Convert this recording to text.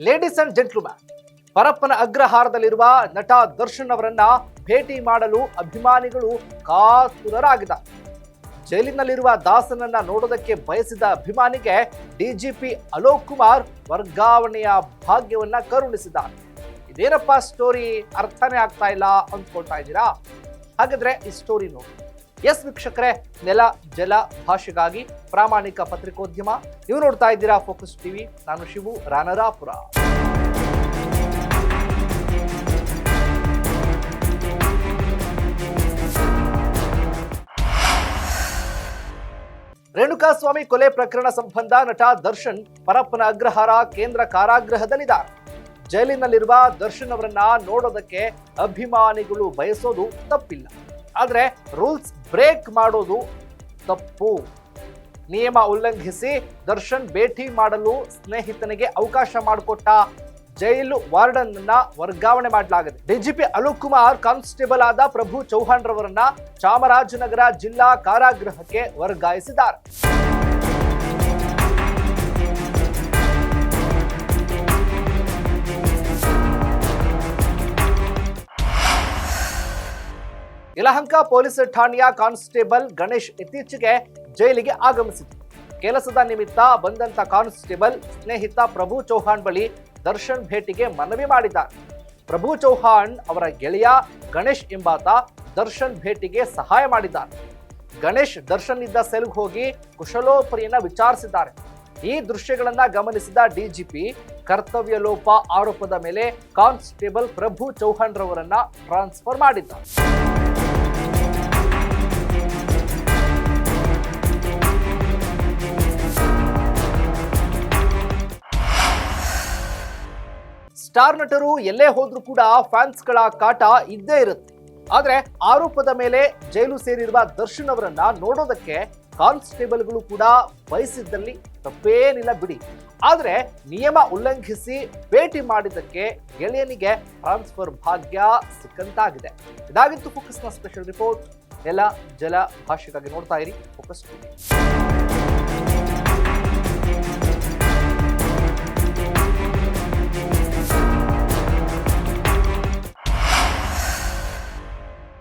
Ladies and gentleman Parappana ಅಗ್ರಹಾರದಲ್ಲಿರುವ ನಟ ದರ್ಶನ್ ಅವರನ್ನ ಭೇಟಿ ಮಾಡಲು ಅಭಿಮಾನಿಗಳು ಕಾತುರರಾಗಿದ್ದಾರೆ. ಜೈಲಿನಲ್ಲಿರುವ ದಾಸನನ್ನ ನೋಡೋದಕ್ಕೆ ಬಯಸಿದ ಅಭಿಮಾನಿಗೆ ಡಿಜಿಪಿ ಅಲೋಕ್ ಕುಮಾರ್ ವರ್ಗಾವಣೆಯ ಭಾಗ್ಯವನ್ನ ಕರುಣಿಸಿದ್ದಾರೆ. ಇದೇನಪ್ಪ ಸ್ಟೋರಿ ಅರ್ಥನೇ ಆಗ್ತಾ ಇಲ್ಲ ಅಂದ್ಕೊಳ್ತಾ ಇದ್ದೀರಾ? ಹಾಗಾದ್ರೆ ಈ ಸ್ಟೋರಿ ನೋಡಿ. ಎಸ್ ವೀಕ್ಷಕರೇ ನೆಲ, ಜಲ, ಭಾಷೆಗಾಗಿ ಪ್ರಾಮಾಣಿಕ ಪತ್ರಿಕೋದ್ಯಮ. ನೀವು ನೋಡ್ತಾ ಇದ್ದೀರಾ ಫೋಕಸ್ ಟಿವಿ. ನಾನು ಶಿವು ರಾನರಾಪುರ. ರೇಣುಕಾಸ್ವಾಮಿ ಕೊಲೆ ಪ್ರಕರಣ ಸಂಬಂಧ ನಟ ದರ್ಶನ್ ಪರಪ್ಪನ ಅಗ್ರಹಾರ ಕೇಂದ್ರ ಕಾರಾಗೃಹದಲ್ಲಿದ್ದಾರೆ. ಜೈಲಿನಲ್ಲಿರುವ ದರ್ಶನ್ ಅವರನ್ನ ನೋಡೋದಕ್ಕೆ ಅಭಿಮಾನಿಗಳು ಬಯಸೋದು ತಪ್ಪಿಲ್ಲ. ಆದ್ರೆ ರೂಲ್ಸ್ ಬ್ರೇಕ್ ಮಾಡೋದು ತಪ್ಪು. ನಿಯಮ ಉಲ್ಲಂಘಿಸಿ ದರ್ಶನ್ ಭೇಟಿ ಮಾಡಲು ಸ್ನೇಹಿತನಿಗೆ ಅವಕಾಶ ಮಾಡಿಕೊಟ್ಟ ಜೈಲು ವಾರ್ಡನ್ ವರ್ಗಾವಣೆ ಮಾಡಲಾಗಿದೆ. ಡಿಜಿಪಿ ಅಲೋಕ್ ಕುಮಾರ್, ಕಾನ್ಸ್ಟೇಬಲ್ ಆದ ಪ್ರಭು ಚೌಹಾಣ್ ರವರನ್ನ ಚಾಮರಾಜನಗರ ಜಿಲ್ಲಾ ಕಾರಾಗೃಹಕ್ಕೆ ವರ್ಗಾಯಿಸಿದ್ದಾರೆ. ಯಲಹಂಕ ಪೊಲೀಸ್ ಠಾಣೆಯ ಕಾನ್ಸ್ಟೇಬಲ್ ಗಣೇಶ್ ಇತ್ತೀಚೆಗೆ ಜೈಲಿಗೆ ಆಗಮಿಸಿತ್ತು ಕೆಲಸದ ನಿಮಿತ್ತ ಬಂದಂತ ಕಾನ್ಸ್ಟೇಬಲ್ ಸ್ನೇಹಿತ ಪ್ರಭು ಚೌಹಾಣ್ ಬಳಿ ದರ್ಶನ್ ಭೇಟಿಗೆ ಮನವಿ ಮಾಡಿದ್ದಾರೆ. ಪ್ರಭು ಚೌಹಾಣ್ ಅವರ ಗೆಳೆಯ ಗಣೇಶ್ ಎಂಬಾತ ದರ್ಶನ್ ಭೇಟಿಗೆ ಸಹಾಯ ಮಾಡಿದ್ದಾರೆ. ಗಣೇಶ್ ದರ್ಶನ್ ಇದ್ದ ಸೆಲ್ಗೆ ಹೋಗಿ ಕುಶಲೋಪರಿಯನ್ನ ವಿಚಾರಿಸಿದ್ದಾರೆ. ಈ ದೃಶ್ಯಗಳನ್ನ ಗಮನಿಸಿದ ಡಿಜಿಪಿ ಕರ್ತವ್ಯ ಲೋಪ ಆರೋಪದ ಮೇಲೆ ಕಾನ್ಸ್ಟೇಬಲ್ ಪ್ರಭು ಚೌಹಾಣ್ ರವರನ್ನ ಟ್ರಾನ್ಸ್ಫರ್ ಮಾಡಿದ್ದಾರೆ. ಸ್ಟಾರ್ ನಟರು ಎಲ್ಲೇ ಹೋದ್ರೂ ಕೂಡ ಫ್ಯಾನ್ಸ್ಗಳ ಕಾಟ ಇದ್ದೇ ಇರುತ್ತೆ. ಆದರೆ ಆರೋಪದ ಮೇಲೆ ಜೈಲು ಸೇರಿರುವ ದರ್ಶನ್ ಅವರನ್ನ ನೋಡೋದಕ್ಕೆ ಕಾನ್ಸ್ಟೇಬಲ್ಗಳು ಕೂಡ ಬಯಸಿದ್ದಲ್ಲಿ ತಪ್ಪೇನಿಲ್ಲ ಬಿಡಿ. ಆದರೆ ನಿಯಮ ಉಲ್ಲಂಘಿಸಿ ಭೇಟಿ ಮಾಡಿದ್ದಕ್ಕೆ ಗೆಳೆಯನಿಗೆ ಟ್ರಾನ್ಸ್ಫರ್ ಭಾಗ್ಯ ಸಿಕ್ಕಂತಾಗಿದೆ. ಇದಾಗಿತ್ತು ಫೋಕಸ್ನ ಸ್ಪೆಷಲ್ ರಿಪೋರ್ಟ್. ಎಲ್ಲ ಜಲ ಭಾಷೆಗಾಗಿ ನೋಡ್ತಾ ಇರಿ. ಫೋಕಸ್